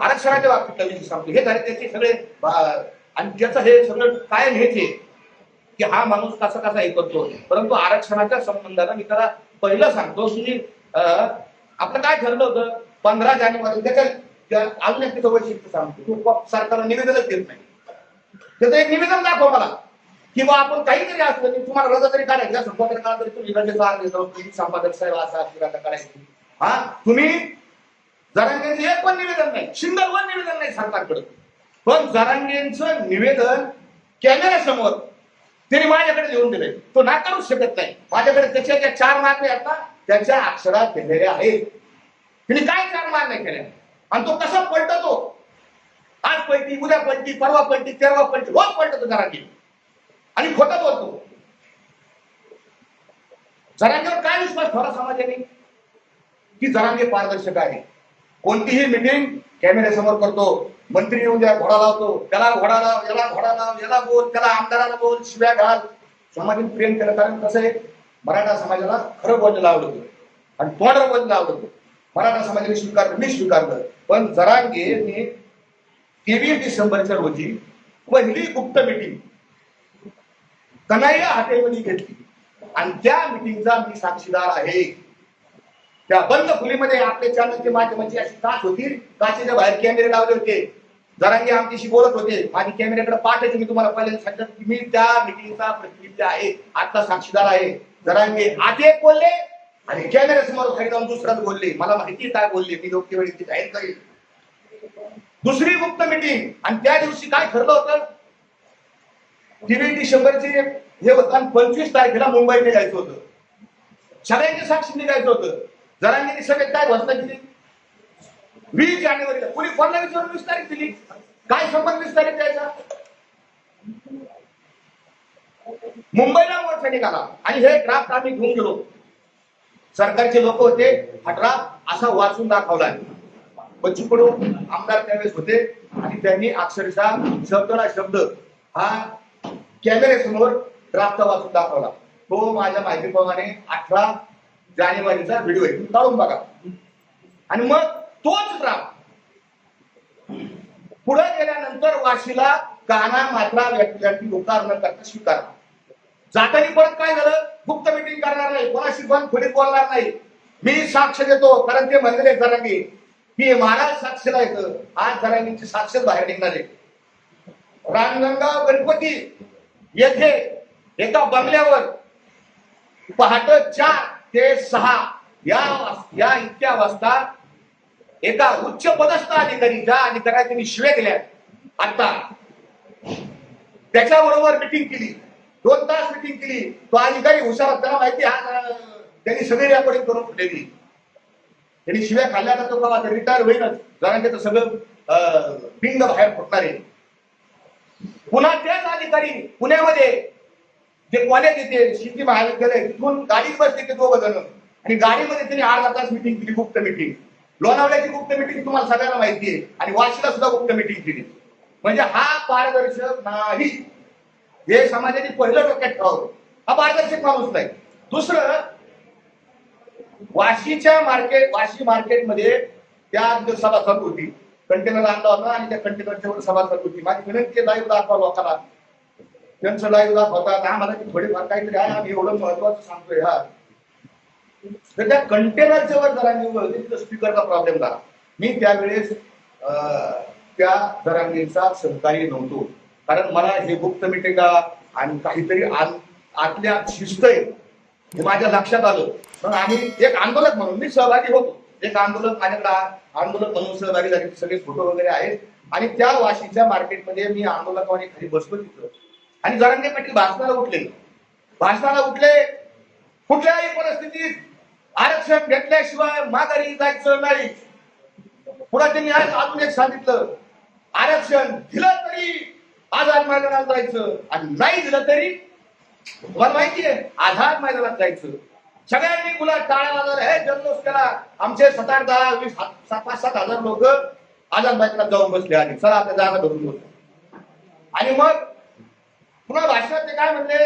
आरक्षणाच्या बाबतीत विषय सांगतो हे झाले त्याचे सगळे आणि त्याचं हे सगळं काय घ्यायचे की हा माणूस कसा कसा हे करतो. परंतु आरक्षणाच्या संबंधानं मी त्याला पहिलं सांगतो की आपलं काय ठरलं होतं? पंधरा जानेवारी त्याच्या त्या- अजून एक तिथं सांगतो. सरकारला निवेदनच देत नाही. त्याचं एक निवेदन दाखव मला किंवा आपण काहीतरी असलं की तुम्हाला रजा तरी काढायचा. असं तरी तुम्ही रजेचा संपादक साहेब असा करायची हा? तुम्ही जरांगेंचं एक पण निवेदन नाही शिंदर वन निवेदन नाही सरकारकडे. पण जरांगेंचं निवेदन कॅमेऱ्यासमोर त्यांनी माझ्याकडे लिहून दिलंय. तो नाकारूच शकत नाही. माझ्याकडे त्याच्या ज्या चार मागण्या आहेत ना त्याच्या अक्षरात लिहिलेल्या आहेत. त्यांनी काय चार मागण्या केल्या? आणि तो कसा पलटतो? आज पलटी उद्या पलटी परवा पलटी तेरवा पलटी रोज पलटतो जरांगे. आणि खोटं बोलतो. जरांगेवर काय विश्वास थोडा समाजाने? की जरांगे पारदर्शक आहे? कोणतीही मिटिंग कॅमेऱ्यासमोर करतो. मंत्री येऊन द्या घोडा लावतो. त्याला घोडा लाव याला घोडा लाव याला बोल त्याला आमदाराला बोल शिव्या घाल. समाजात प्रेम केलं. कारण कसं आहे? मराठा समाजाला खरं बंद लावलं. होतं आणि तोंडर लावलं. होतं मराठा समाजाने स्वीकारलं मी स्वीकारलं. पण जरांगे तेवीस डिसेंबरच्या रोजी पहिली गुप्त मिटिंग कन्हैया हॉटेलमध्ये घेतली. आणि त्या मिटिंगचा मी साक्षीदार आहे. त्या बंद खोलीमध्ये आपले चॅनलचे माध्यमांची अशी काच होती. काचेच्या बाहेर कॅमेरे लावले होते. जरांगे आमच्याशी बोलत होते. माझी कॅमेऱ्याकडे पाठायचे मी तुम्हाला पहिल्यांदा सांगितलं की मी त्या मिटिंगचा प्रतिनिधी आहे. आता साक्षीदार आहे. जरांगे आधी एक बोलले आणि कॅमेऱ्यासमोर खाली जाऊन दुसराच बोलले. मला माहिती काय बोलले. मी योग्य वेळी ती जाहीर करेल दुसरी गुप्त मिटिंग आणि त्या दिवशी काय ठरलं होतं? टीव्ही डिसेंबरचे हे होतं. आणि पंचवीस तारखेला मुंबईला जायचं होतं. सगळ्यांच्या साक्षी जायचं होतं. जरांनी सगळ्यात काय घोषणा केली? वीस जानेवारीला. कुणी कोणाला विचारून वीस तारीख दिली? काय संबंध वीस तारीख द्यायचा? मुंबईला मोर्चा निघाला. आणि हे ड्राफ्ट आम्ही घेऊन गेलो. सरकारचे लोक होते हा ड्राफ्ट असा वाचून दाखवला बच्चू कडू आमदार त्यावेळेस होते. आणि त्यांनी अक्षरशः शब्द ना शब्द हा कॅमेरे समोर ड्राफ्ट वाचून दाखवला. तो माझ्या माहितीप्रमाणे अठरा जानेवारीचा व्हिडिओ आहे. तुम्ही काढून बघा. आणि मग तोच राम. पुढे गेल्यानंतर वाशीला काना मात्रा व्यक्ती व्यक्ती न करता स्वीकार जातानी परत काय झालं? गुप्त मिटिंग करणार नाही. कोणाशी पण खोडीत बोलणार नाही. मी साक्ष देतो कारण ते म्हणलेले जरांगी की महाराज साक्षीला येतं. आज जरांगीची साक्ष बाहेर निघणार आहे. रामगंगाव गणपती येथे एका बंगल्यावर पहाट चार ते सहा या या इतक्या वाजता एका उच्च पदस्थ अधिकारी ज्या अधिकाऱ्या त्यांनी शिवे दिल्या. आता त्याच्याबरोबर मिटिंग केली. दोन तास मिटिंग केली. तो अधिकारी हुशार त्याला माहिती हा त्यांनी सगळी रेकॉर्डिंग करून ठेवली त्यांनी शिव्या खाल्ल्या तर तो बाबा रिटायर होईनच कारण त्याचं सगळं अं, पिंग बाहेर फुटणार आहे. पुन्हा त्याच अधिकारी पुण्यामध्ये जे कॉलेज येते शेती महाविद्यालय तिथून गाडीत बसले ते दोघ जण. आणि गाडीमध्ये त्यांनी अर्धा तास मिटिंग केली गुप्त मिटिंग लोणावळ्याची गुप्त मिटिंग तुम्हाला सगळ्यांना माहिती आहे. आणि वाशीला सुद्धा गुप्त मिटिंग केली. म्हणजे हा पारदर्शक नाही. हे समाजाने पहिलं डोक्यात ठेवावं. हा पारदर्शक माणूस नाही. दुसरं वाशीच्या मार्केट वाशी मार्केटमध्ये त्या जो सभा चालू होती. कंटेनर आणला होता आणि त्या कंटेनरच्या वर सभा चालू होती. माझी विनंती आहे लाईव्ह दाखवा लोकांना. त्यांचं लाईव्ह दाखवतात. आम्हाला की थोडेफार काहीतरी आहे. आम्ही एवढं महत्वाचं सांगतोय हा. तर त्या कंटेनरच्या वर जरा तिथं स्पीकरचा प्रॉब्लेम झाला. मी त्यावेळेस अं, त्या जरांगीचा सहकारी नव्हतो. कारण मला हे गुप्त मिटिंगा आणि काहीतरी आतल्या शिस्त आहे हे माझ्या लक्षात आलं. पण आम्ही एक आंदोलक म्हणून मी सहभागी होतो. एक आंदोलक माझ्याकडे आंदोलक म्हणून सहभागी झाले. सगळे फोटो वगैरे आहेत. आणि त्या वाशीच्या मार्केटमध्ये मी आंदोलकाने खाली बसलो तिथं. आणि जरांगे पाटील भाषणाला उठले. भाषणाला उठले. कुठल्याही परिस्थितीत आरक्षण घेतल्याशिवाय माघारी जायचं नाही. पुन्हा त्यांनी आज अजून एक सांगितलं. आरक्षण दिलं तरी आझाद मैदानात जायचं आणि नाही दिलं तरी तुम्हाला माहितीये आझाद मैदानात जायचं. सगळ्यांनी मुला टाळ्या वाजवल्या हे जल्लोष केला आमचे सात आठ दहा वीस सात पाच सात हजार लोक आझाद मैदानात जाऊन बसले आणि चला आता जागा धरून बसले आणि मग पुन्हा भाषणात ते काय म्हणले?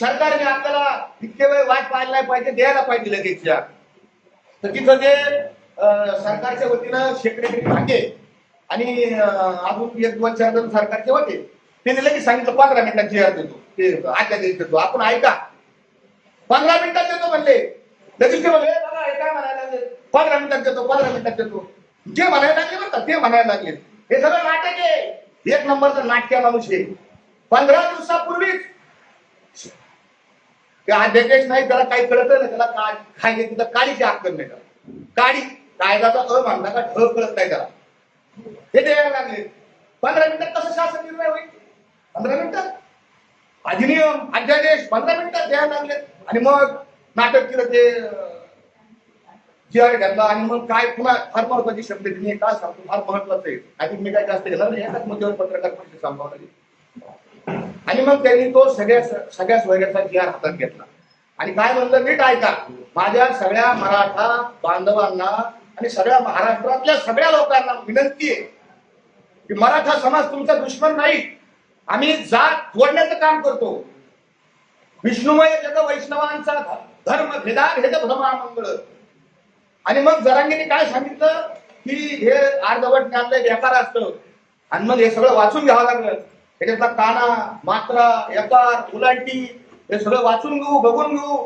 सरकारने आपल्याला इतके वेळ वाट पाहायला नाही पाहिजे द्यायला पाहिजे लगेच या. तर तिथं ते सरकारच्या वतीनं सेक्रेटरी भांगे आणि अजून एक दोन चार जण सरकारचे होते त्यांनी लगेच सांगितलं पंधरा मिनिटात जी देतो. ते आजच्या देतो. आपण ऐका. पंधरा मिनिटात देतो म्हणले. लगेच ते म्हणले बाबा, हे काय म्हणायला लागले? पंधरा मिनिटात देतो पंधरा मिनिटात देतो. जे म्हणायला लागले बरं ते म्हणायला लागले. हे सगळं नाटक आहे. एक नंबरचं नाट्य माणूस आहे पंधरा दिवसापूर्वीच. ते अध्यादेश नाही त्याला काही कळत नाही त्याला काय काय नाही तर काळीची अक्कल नाही त्याला. काळी कायद्याचा अ मानला का ढ कळत नाही त्याला. हे द्यायला लागले. पंधरा मिनिटात कसं शासन निर्णय होईल? पंधरा मिनिटात अधिनियम अध्यादेश पंधरा मिनिटात द्यायला लागले. आणि मग नाटक केलं ते जीआर घातला. आणि मग काय पुन्हा फार महत्वाची शब्द दिली काय सांगतो? फार महत्वाचं आहे. आणि मी काय जास्त घेणार नाही. एकाच मुद्द्यावर पत्रकार परिषद संपवणार आणि मग त्यांनी तो सगळ्या सगळ्या स्वैराचा जिहार हातात घेतला. आणि काय म्हणलं नीट ऐका. माझ्या सगळ्या मराठा बांधवांना आणि सगळ्या महाराष्ट्रातल्या सगळ्या लोकांना विनंती आहे की मराठा समाज तुमचा दुश्मन नाही. आम्ही जात जोडण्याचं काम करतो. विष्णुमय जग वैष्णवांचा धर्म भेदार हे भ्रमामंगळ. आणि मग जरांगीने काय सांगितलं? की हे अर्धवट ज्ञानलय बेकार असतं. आणि मग हे सगळं वाचून घ्यावं लागलं. त्याच्यातला काना मात्रा यकार उलांटी हे सगळं वाचून घेऊ बघून घेऊ.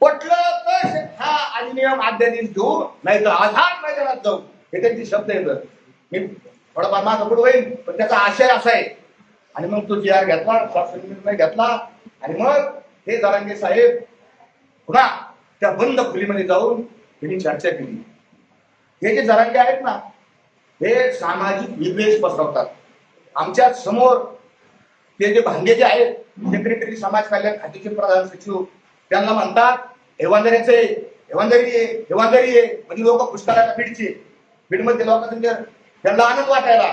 पटलं तर हा अधिनियम अध्यादेश घेऊ नाही तर आधार मैदानात जाऊ. हे त्यांचे शब्द येतात मी थोडाफार माझा पुढे होईल पण त्याचा आशय असा आहे. आणि मग तो जी आर घेतला शासन निर्णय घेतला. आणि मग हे जरांगे साहेब पुन्हा त्या बंद खोलीमध्ये जाऊन त्यांनी चर्चा केली. हे जे जरांगे आहेत ना हे सामाजिक विद्वेष पसरवतात. आमच्यासमोर ते जे भांगे जे आहेत सेक्रेटरी समाज कल्याण खात्याचे प्रधान सचिव त्यांना म्हणतात हेवांदऱ्याचे हेवांदरी आहे हेवांदरी आहे. म्हणजे लोक पुष्कळाला बीडचे बीडमध्ये लोकांना त्यांना आनंद वाटायला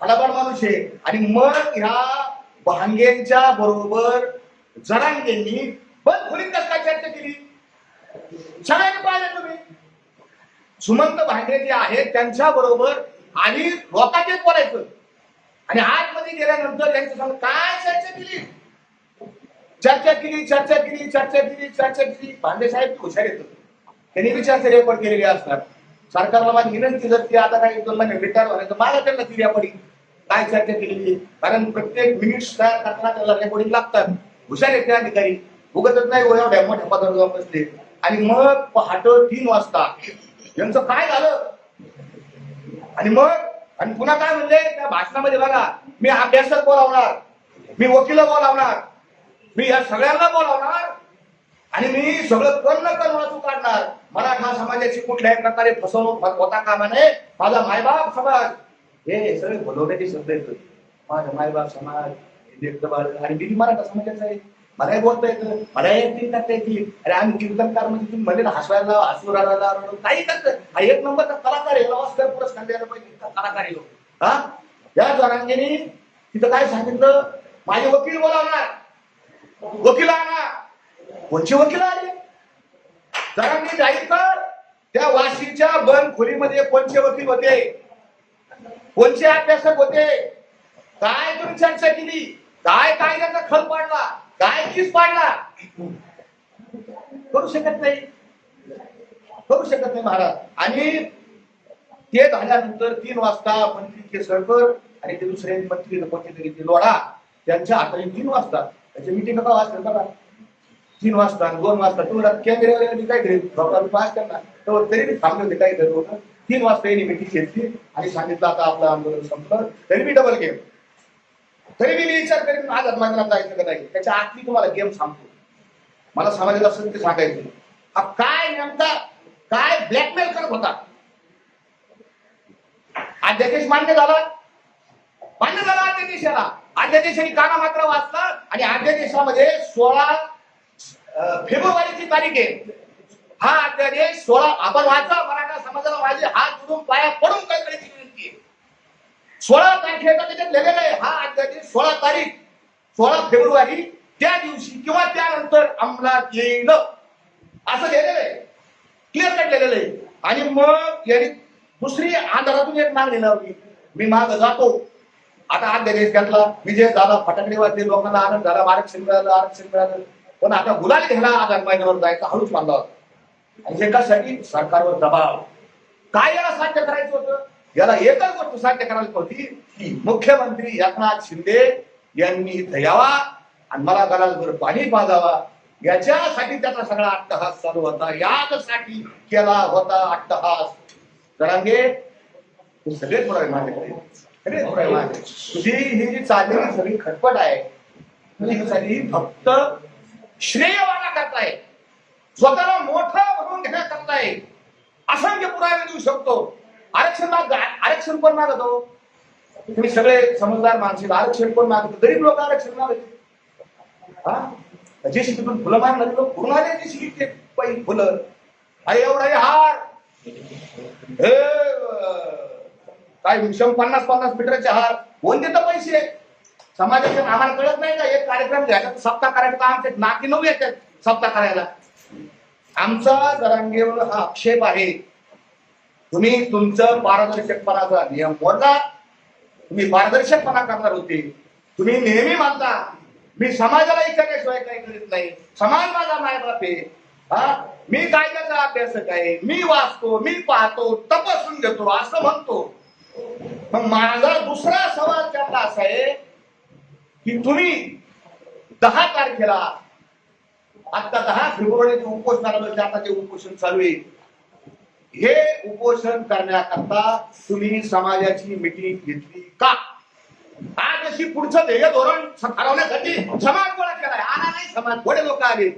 हलाबाड माणूस आहे. आणि मग ह्या भांगेंच्या बरोबर जरांगेंनी बंद खोलीत कसं काय चर्चा केली? सगळ्यांनी पाहिलं तुम्ही. सुमंत भांडे जे आहेत त्यांच्या बरोबर आणि लोकांचेच बोलायचं. आणि आतमध्ये गेल्यानंतर त्यांच्या संग काय चर्चा केली? चर्चा केली चर्चा केली चर्चा केली चर्चा केली. भांडे साहेब हुशार येत त्यांनी विचार चर्चा रेकॉर्ड केलेली असणार. सरकारला माझी विनंती जर ती आता काही दोन महिने रिटायर व्हायचं मला त्यांना ती रेकॉर्डिंग काय चर्चा केलेली कारण प्रत्येक मिनिट तयार करताना त्याला रेकॉर्डिंग लागतात. हुशार आहेत अधिकारी. उगतच नाही हो, एवढ्या मोठ्या पदावर जाऊन बसले. आणि मग पहाट तीन वाजता यांचं काय झालं? आणि मग आणि पुन्हा काय म्हणले त्या भाषणामध्ये बघा मी अभ्यासक बोलावणार मी वकील बोलावणार मी या सगळ्यांना बोलावणार आणि मी सगळं कर्ण कर्ण वाचू काढणार. मराठा समाजाची कुठल्याही प्रकारे फसवणूक होता कामा नये. माझा मायबाप समाज. हे सगळे बोलवण्याचे शब्द येतो माझा मायबाप समाज आणि मी मराठा समाजाचा आहे काय बोलता येतं मला ऍक्टिंग करता येते अरे आम्ही कीर्तनकार म्हणजे तुम्ही म्हणले हसवायला हसू राहायला काही करतं हा एक नंबरचा कलाकार आहे. ऑस्कर पुरस्कार द्यायला पाहिजे. कलाकार येऊ हा? या जरांगेने तिथं काय सांगितलं? माझे वकील बोलावणार. वकील आणा कोणचे वकील आले? जरांगे जाहीर कर त्या वाशीच्या बन खोलीमध्ये कोणचे वकील होते? कोणचे अभ्यासक होते? काय तुम्ही चर्चा केली? काय कायद्याचा खल पाडला? काय किस पाडला. करू शकत नाही. करू शकत नाही महाराज. आणि ते झाल्यानंतर तीन वाजता मंत्री केसरकर आणि ते दुसरे मंत्री कोणते तरी लोढा त्यांच्या हाताने तीन वाजता त्याच्या मिटिंग का वाजता बघा तीन वाजता आणि दोन वाजता. तुम्हाला केंद्रीय काय घरी डॉक्टर पास करणार. तर तरी मी थांबले होते काही तरी होतं. तीन वाजता यांनी मिटिंग घेतली आणि सांगितलं आता आपलं आंदोलन संपलं. तरी मी डबल गेम तरी मी विचार करीन आज मैदानात जायचं का नाही? त्याच्या आतली तुम्हाला गेम सांगतो. मला समाजाला ते सांगायचं हा काय नेमका काय ब्लॅकमेल करत होता? अध्यादेश मान्य झाला? मान्य झाला अध्यादेशाला अध्यादेशाने काना मात्र वाचला आणि अध्यादेशामध्ये सोळा फेब्रुवारीची तारीख आहे. हा अध्यादेश सोळा आपण वाचा मराठा समाजाला माझे हात धुवून पाया पडून काय करायची विनंती आहे सोळा तारखेचा त्याच्यात लिहिलेलं आहे हा अध्यादेश सोळा तारीख सोळा फेब्रुवारी त्या दिवशी किंवा त्यानंतर अंमलात येईल. असं लिहिलेलं आहे. क्लिअर कट लिहिलेलं आहे. आणि मग यांनी दुसरी आधारातून एक मागणी लावली. मी माग जातो. आता अध्यादेश घेतला विजय झाला फटाकडे वाजले लोकांना आनंद झाला आरक्षण मिळालं आरक्षण मिळालं. पण आता गुलाल घ्यायला आधार मैदानावर जायचा हळूच मानला होता आणि हे कशासाठी? सरकारवर दबाव. काय याला साध्य करायचं होतं? याला एकच गोष्ट साध्य करायला होती की मुख्यमंत्री एकनाथ शिंदे यांनी इथं यावा आणि मला गलासभर पाणी पाजावा. याच्यासाठी त्याचा सगळा अट्टहास चालू होता. यासाठी केला होता अट्टहास. जरांगे हे सगळे पुरावे माझ्याकडे सगळे पुरावे माझ्याकडे तुझी ही जी चाललेली सगळी खटपट आहे. ही सगळी फक्त श्रेयवाना करताय. स्वतःला मोठं म्हणून घेण्याकरताय. असंख्य पुरावे देऊ शकतो. आरक्षण माग आरक्षण कोण मागतो? तुम्ही सगळे समजदार माणसे आरक्षण कोण मागतो? गरीब लोक आरक्षण मागत हा? जे शिकून फुलं मारणारे लोक पूर्ण आले ते शिकते पहिली फुलं. अरे एवढा हार. हे काय विषम पन्नास पन्नास मीटरचे हार. कोण देतं पैसे? समाजाचे आम्हाला कळत नाही का? एक कार्यक्रम घ्यायचा सप्ताह करायचा तर आमचे नाकी नऊ येतात सप्ताह करायला. आमचा जरांगेवर हा आक्षेप आहे. तुम्ही तुमचं पारदर्शकपणाचा नियम मोडला. तुम्ही पारदर्शकपणा करणार होते. तुम्ही नेहमी मानता मी समाजाला विचारल्याशिवाय काही करीत नाही. समाज माझा मायबाप आहे. हा मी कायद्याचा अभ्यासक आहे. मी वाचतो मी पाहतो तपासून घेतो असं म्हणतो. मग माझा दुसरा सवाल त्यांना असा आहे की तुम्ही दहा तारखेला आता दहा फेब्रुवारी उपोषणाला आता जे उपोषण चालू आहे. हे उपोषण करण्याकरता तुम्ही समाजाची मिटिंग घेतली का? आज अशी पुढचं ध्येय धोरण ठरवण्यासाठी समाज गोळा केलाय. आला नाही समाज. थोडे लोक आले.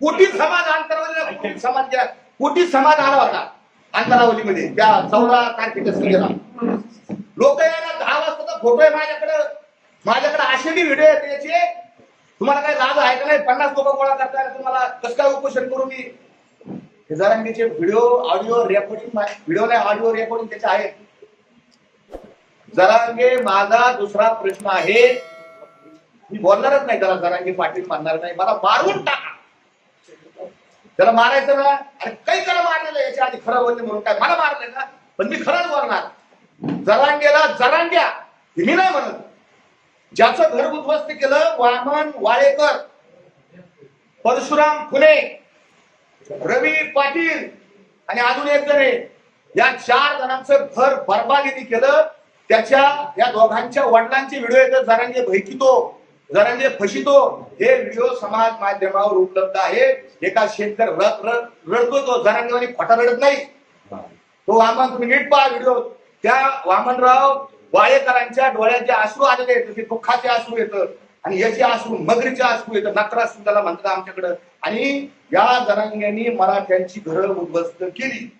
कोटी समाज अंतरावली समाज ज्या- कोटी समाज आला होता अंतरावलीमध्ये. त्या चौदा तारखेच्या सभेला लोक यायला दहा वाजता फोटो आहे माझ्याकडे. माझ्याकडे असे बी व्हिडिओ आहेत त्याचे तुम्हाला काय लाज आहे का नाही? पन्नास लोक गोळा करताय तुम्हाला कसं काय उपोषण करू मी? हे व्हिडिओ ऑडिओ रेकॉर्डिंग व्हिडिओ नाही ऑडिओ रेकॉर्डिंग त्याचे आहेत. जरांगे माझा दुसरा प्रश्न आहे. मी बोलणारच नाही त्याला जरांगे पाटील मानणार नाही. मला मारून टाका. त्याला मारायचं ना? अरे काही त्याला मारलेलं याच्या आधी खरं बोलले म्हणून काय? मला मारलंय ना? पण मी खरंच बोलणार. जरांगेला जरांग्या मी नाही म्हणत. ज्याचं घर उद्ध्वस्त केलं वामन वाळेकर परशुराम फुले. रवी पाटील आणि अजून एक जण या चार जणांचं घर बरबादीने केलं. त्याच्या या दोघांच्या वडिलांचे व्हिडिओ येतात. जरांगे भैकितो जरांगे फशितो. हे व्हिडिओ समाज माध्यमावर उपलब्ध आहे एका शेतकरी रड रडतो तो. जरांगेवानी खोटा रडत नाही. तो वामन तुम्ही नीट पहा व्हिडिओ. त्या वामनराव वाळेकरांच्या डोळ्यात जे अश्रू आलेले आहेत. ते दुःखाचे अश्रू येतं. आणि याचे आसू मगरीचे आसू येतं नकराश्रू त्याला म्हणतात आमच्याकडं. आणि या जनांग्यांनी मराठ्यांची घरं उद्ध्वस्त केली.